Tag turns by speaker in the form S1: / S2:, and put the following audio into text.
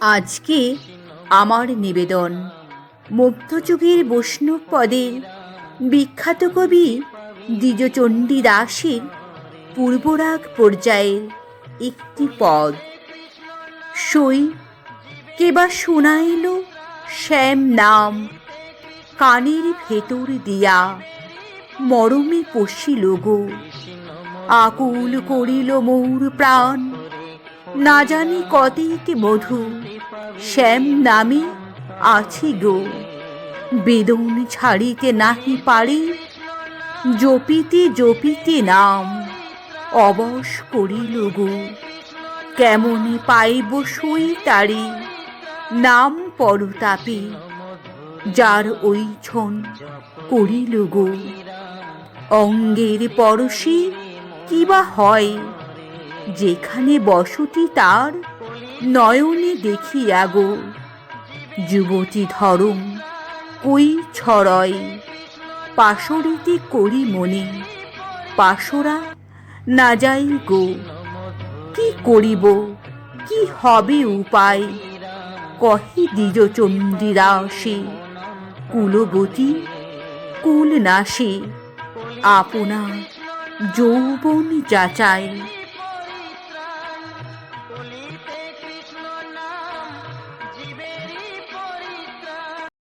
S1: আজকে আমার নিবেদন। মধ্যযুগের বৈষ্ণব পদের বিখ্যাত কবি দ্বিজচণ্ডী দাসের পূর্বরাগ পর্যায়ের একটি পদ। সই কেবা শোনাইল শ্যাম নাম, কানের ভেতর দিয়া মরমে পশিল গো। আকুল করিল মৌর প্রাণ না জানি কতিক মধু শ্যাম নামে আছে গো। বেদন ছাড়িতে নাহি পারি, জপিতে জপিতে নাম অবশ করিল গো। কেমনে পাইব সই তারি, নাম পরতাপে, যার ওই ছন করিল গো। অঙ্গের পরশে কিবা হয় যেখানে বসতি তার নয়নে দেখিয়া গো। যুবতী ধরম, কই ছড়য় পাশরিতে করি মনে, পাশরা না যাই গো। কি করিব, কি হবে উপায়? কহে দ্বিজ চণ্ডীরাসে কুলবতী কুল নাশে। আপনা যৌবন যাচাই তুলিতে